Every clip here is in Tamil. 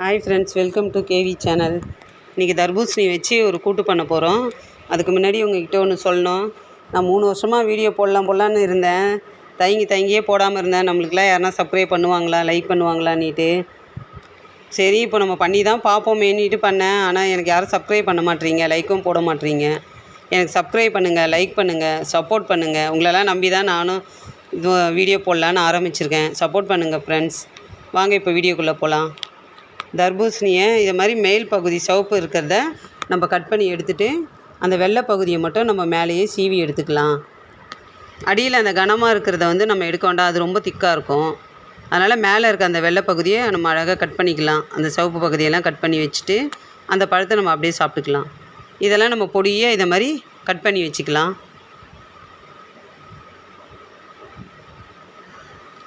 Hi friends welcome to KV channel இன்றைக்கி தர்பூசணி வச்சு ஒரு கூட்டு பண்ண போகிறோம் அதுக்கு முன்னாடி உங்ககிட்ட ஒன்று சொல்லணும். நான் மூணு வருஷமாக வீடியோ போடலாம் போடலான்னு இருந்தேன். தயங்கி தயங்கியே போடாமல் இருந்தேன். நம்மளுக்குலாம் யாருனா சப்ஸ்கிரைப் பண்ணுவாங்களா லைக் பண்ணுவாங்களான்னுட்டு. சரி இப்போ நம்ம பண்ணி தான் பார்ப்போம் பார்ப்போமேன்னுட்டு பண்ணேன். ஆனால் எனக்கு யாரும் சப்ஸ்கிரைப் பண்ண மாட்டீங்க. லைக்கும் போட மாட்டீங்க. எனக்கு சப்ஸ்கிரைப் பண்ணுங்கள் லைக் பண்ணுங்கள் சப்போர்ட் பண்ணுங்கள் உங்களெல்லாம் நம்பி தான் நானும் இது வீடியோ போடலான்னு ஆரம்பிச்சிருக்கேன். சப்போர்ட் பண்ணுங்கள் ஃப்ரெண்ட்ஸ் வாங்க இப்போ வீடியோக்குள்ளே போகலாம் தர்பூசணியை இது மாதிரி மேல் பகுதி சிவப்பு இருக்கிறத நம்ம கட் பண்ணி எடுத்துட்டு அந்த வெள்ளை பகுதியை மட்டும் நம்ம மேலேயே சீவி எடுத்துக்கலாம். அடியில் அந்த கனமாக இருக்கிறத வந்து நம்ம எடுக்க வேண்டாம். அது ரொம்ப திக்காக இருக்கும். அதனால் மேலே இருக்க அந்த வெள்ளை பகுதியை நம்ம அழகாக கட் பண்ணிக்கலாம். அந்த சிவப்பு பகுதியெல்லாம் கட் பண்ணி வச்சுட்டு அந்த பழத்தை நம்ம அப்படியே சாப்பிட்டுக்கலாம். இதெல்லாம் நம்ம பொடியே இதை மாதிரி கட் பண்ணி வச்சுக்கலாம்.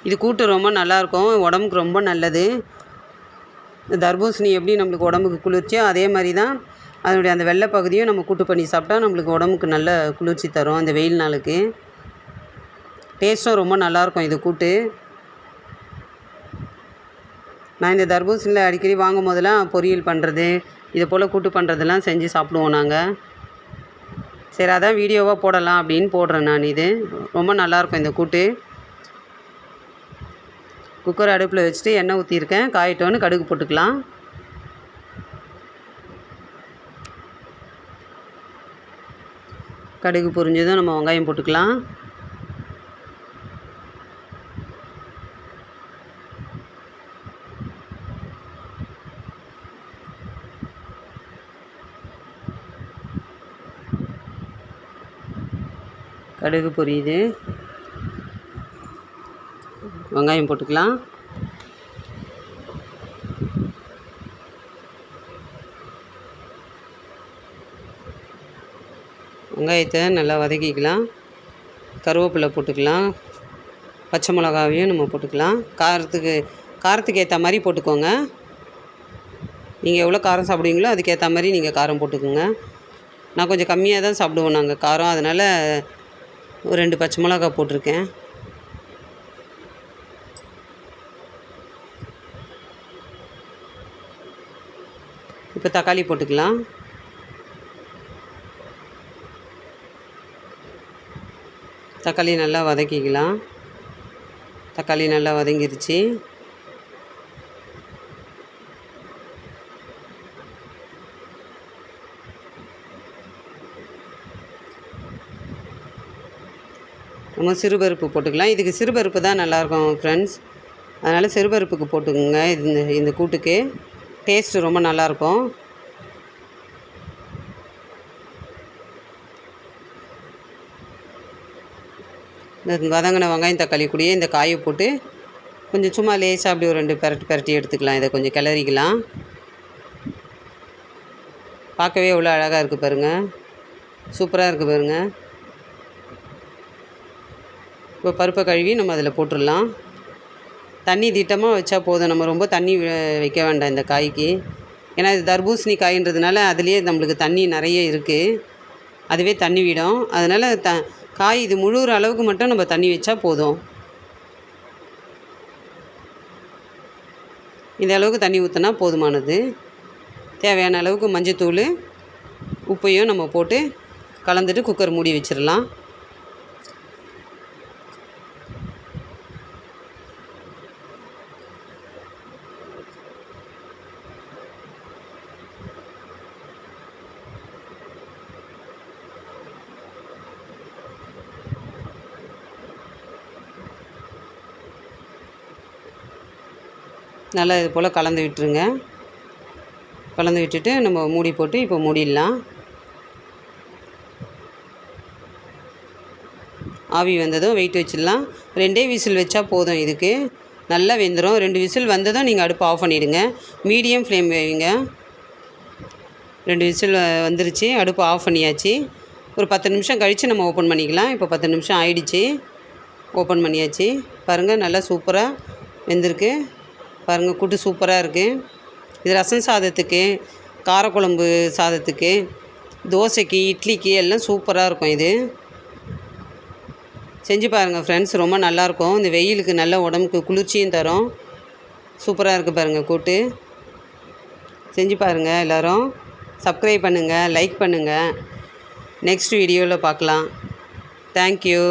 இது கூட்டு ரொம்ப நல்லாயிருக்கும் உடம்புக்கு ரொம்ப நல்லது. இந்த தர்பூசணி எப்படி நம்மளுக்கு உடம்புக்கு குளிர்ச்சியோ அதே மாதிரி தான் அதனுடைய அந்த வெள்ளை பகுதியும் நம்ம கூட்டு பண்ணி சாப்பிட்டா நம்மளுக்கு உடம்புக்கு நல்ல குளிர்ச்சி தரும் அந்த வெயில் நாளுக்கு. டேஸ்ட்டும் ரொம்ப நல்லாயிருக்கும் இது கூட்டு. நான் இந்த தர்பூசணியில் அடிக்கடி வாங்கும் போதெல்லாம் பொரியல் பண்ணுறது இது போல் கூட்டு பண்ணுறதெல்லாம் செஞ்சு சாப்பிடுவோம் நாங்கள். சரி அதான் வீடியோவாக போடலாம் அப்படின்னு போடுறேன் நான் இது. ரொம்ப நல்லாயிருக்கும் இந்த கூட்டு. குக்கர் அடுப்பில் வச்சுட்டு எண்ணெய் ஊற்றிருக்கேன். காயிட்டோன்னு கடுகு போட்டுக்கலாம். கடுகு பொரிஞ்சதும் நம்ம வெங்காயம் போட்டுக்கலாம். கடுகு பொரியுது. வெங்காயம் போட்டுக்கலாம். வெங்காயத்தை நல்லா வதக்கிக்கலாம். கருவேப்பிலை போட்டுக்கலாம். பச்சை மிளகாவையும் நம்ம போட்டுக்கலாம். காரத்துக்கு காரத்துக்கு ஏற்ற மாதிரி போட்டுக்கோங்க. நீங்கள் எவ்வளோ காரம் சாப்பிடுவீங்களோ அதுக்கேற்ற மாதிரி நீங்கள் காரம் போட்டுக்கோங்க. நான் கொஞ்சம் கம்மியாக தான் சாப்பிடுவோம் நாங்கள் காரம். அதனால் ஒரு ரெண்டு பச்சை மிளகா போட்டிருக்கேன். இப்போ தக்காளி போட்டுக்கலாம். தக்காளி நல்லா வதக்கிக்கலாம். தக்காளி நல்லா வதங்கிருச்சு. நம்ம சிறுபருப்பு போட்டுக்கலாம். இதுக்கு சிறுபருப்பு தான் நல்லாயிருக்கும் ஃப்ரெண்ட்ஸ் அதனால் சிறுபருப்புக்கு போட்டுக்கோங்க இந்த இந்த கூட்டுக்கு. டேஸ்ட்டு ரொம்ப நல்லாயிருக்கும். இந்த வதங்கின வெங்காயம் தக்காளி கூடயே இந்த காயை போட்டு கொஞ்சம் சும்மா லேசாக அப்படி ஒரு ரெண்டு பெரட்டு பெரட்டி எடுத்துக்கலாம். இதை கொஞ்சம் கிளறிக்கலாம். பார்க்கவே எவ்வளோ அழகாக இருக்குது பாருங்கள் சூப்பராக இருக்குது பாருங்கள் இப்போ பருப்பை கழுவி நம்ம அதில் போட்டுடலாம். தண்ணி திட்டமாக வச்சா போதும். நம்ம ரொம்ப தண்ணி வைக்க வேண்டாம் இந்த காய்க்கு. ஏன்னா இது தர்பூசணி காயின்றதுனால அதுலேயே நம்மளுக்கு தண்ணி நிறைய இருக்குது அதுவே தண்ணி விடும். அதனால் த காய் இது முழுகிற அளவுக்கு மட்டும் நம்ம தண்ணி வச்சா போதும். இந்த அளவுக்கு தண்ணி ஊற்றினா போதுமானது. தேவையான அளவுக்கு மஞ்சத்தூள் உப்பையும் நம்ம போட்டு கலந்துட்டு குக்கர் மூடி வச்சிடலாம். நல்லா இது போல் கலந்து விட்டுருங்க. கலந்து விட்டுட்டு நம்ம மூடி போட்டு இப்போ மூடிடலாம். ஆவி வந்ததும் வெயிட் வச்சிடலாம். ரெண்டே விசில் வச்சா போதும் இதுக்கு. நல்லா வெந்துடும் ரெண்டு விசில் வந்ததும் நீங்கள் அடுப்பு ஆஃப் பண்ணிவிடுங்க மீடியம் ஃப்ளேம் வைங்க. ரெண்டு விசில் வந்துருச்சு. அடுப்பு ஆஃப் பண்ணியாச்சு. ஒரு பத்து நிமிஷம் கழித்து நம்ம ஓப்பன் பண்ணிக்கலாம். இப்போ பத்து நிமிஷம் ஆயிடுச்சு. ஓப்பன் பண்ணியாச்சு. பாருங்கள் நல்லா சூப்பராக வெந்திருக்கு. பாருங்கள் கூட்டு சூப்பராக இருக்குது இது ரசம் சாதத்துக்கு காரக்குழம்பு சாதத்துக்கு தோசைக்கு இட்லிக்கு எல்லாம் சூப்பராக இருக்கும் இது. செஞ்சு பாருங்கள் ஃப்ரெண்ட்ஸ் ரொம்ப நல்லாயிருக்கும் இந்த வெயிலுக்கு நல்ல உடம்புக்கு குளிர்ச்சியும் தரும். சூப்பராக இருக்குது பாருங்கள் கூட்டு. செஞ்சு பாருங்கள் எல்லோரும். சப்ஸ்கிரைப் பண்ணுங்கள் லைக் பண்ணுங்கள் நெக்ஸ்ட் வீடியோவில் பார்க்கலாம் தேங்க்யூ